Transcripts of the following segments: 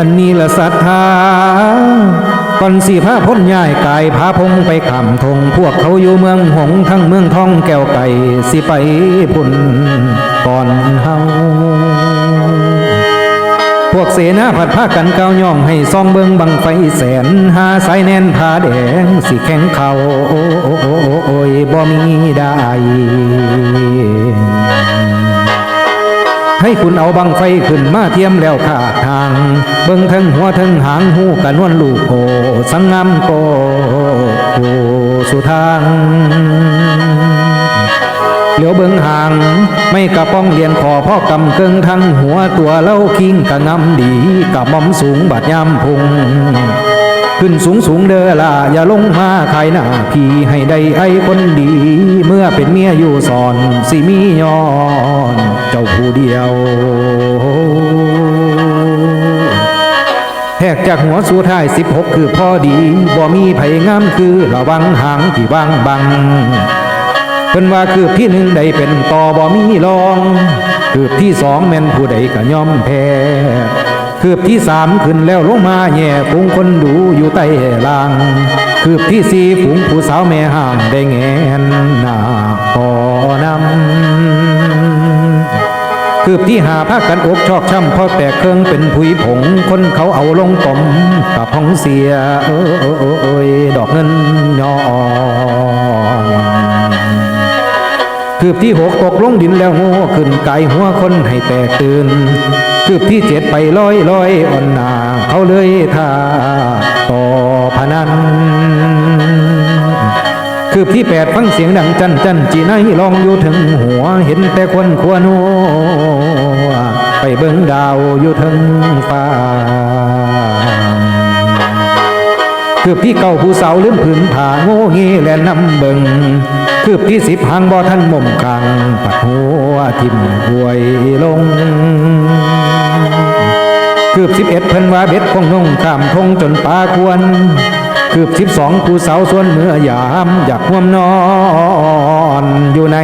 อันนี้ละศรัทธาก่อนสีผ้าพ้นย้ายกายพาพงไปขำทง พวกเขาอยู่เมืองหงทั้งเมืองทองแก้วไก่สิไปพุ่นก่อนเฮาพวกเสนาผัดผ้ากันเกาย่องให้ซองเบิงบังไฟแสนหาสายแน่นผ้าแดงสิแข็งเขาโอ้โอ้โอ้โอ้โอ้ยบ่มีได้ ให้คุณเอาบังไฟขึ้นมาเทียมแล้วขาดทาง เบิ่งทั้งหัวทั้งหางหูกันนวลลูกโอสังงามโกโสุทางเหลียวเบิ่งห่าง ไม่กระป้องเลียนคอพ่อกำเกิงทั้งหัวตัวเล่าคิงกะงำดีกะมอมสูงบาดยำพุง ขึ้นสูงสูงเด้อล่ะอย่าลงมาขายหน้าพี่ให้ได้ไอ้คนดี เมื่อเป็นเมียอยู่สอนสิมีย้อน เจ้าผู้เดียวแหกจากหัวสู่ท้ายสิบหกคือพอดีบ่มีไผงามคือระวังหางที่วางบังเพิ่นว่าคือที่หนึ่งได้เป็นต่อบ่มีรอง คืบที่สองแม่นผู้ใดก็ยอมแพ้ คืบที่สามขึ้นแล้วลงมาแย่ฝูงคนดูอยู่ใต้ลาง คืบที่สี่ฝูงผู้สาวแม่ห้างได้แงนหน้าพอนำคืบที่หาผ้ากันอกชอกช้ำพอแตกเครื่องเป็นผุยผง คนเขาเอาลงต้มกับห้องเสียเออเออเออเอยดอกเงินยอคืบที่หกตกลงดินแล้วโง่ขึ้นไกลหัวคนให้แตกตื่น คืบที่เจ็ดไปลอยลอยอ่อนหนาเขาเลยท่าต่อพนัน คืบที่แปดฟังเสียงดังจันจันจีไนลองอยู่ถึงหัวเห็นแต่คนควรหัวไปเบิ่งดาวอยู่ถึงฟ้าคืบที่เก่าผู้สาวลืมผืนผ้าโง่เงี้และนำเบิงคืบที่สิบหางบ่ท่านมุมกลางปัดหัวทิ่มหวยลง คืบสิบเอ็ดเพิ่นว่าเบ็ดคงนงข้ามทงจนปาควร คืบสิบสองผู้สาวส่วนเมื่อยามอยากห่วมนอนอยู่ใน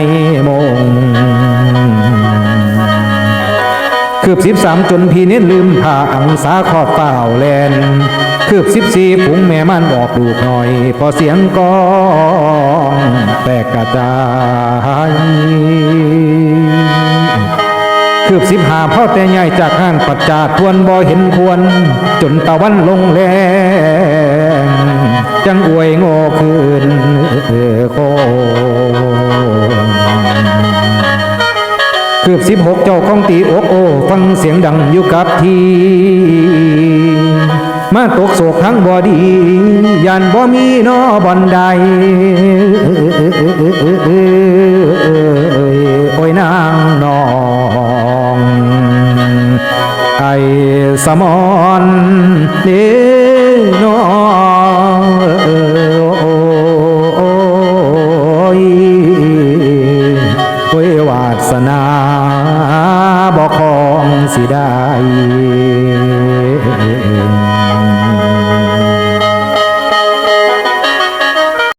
มงคืบสิบสามจนพี่เน้นลืมผ้าอังสาขอบเปล่าแลนคืบสิบสี่ผงแม่มันออกลูกหน่อย พอเสียงกองแตกกระจาย คืบสิบห้าพ่อแต่ใหญ่จากห้านปัจจาทวนบ่เห็นควร จนตะวันลงแรงจังอวยโง่คืนโคคืบสิบหกเจ้าของตีอกโอ ฟังเสียงดังอยู่กับทีมาตกโศกทั้งบอดียานบ่มีนอบอนใด สมอนเด้นอโอ้ยวาสนาบอกของสิได้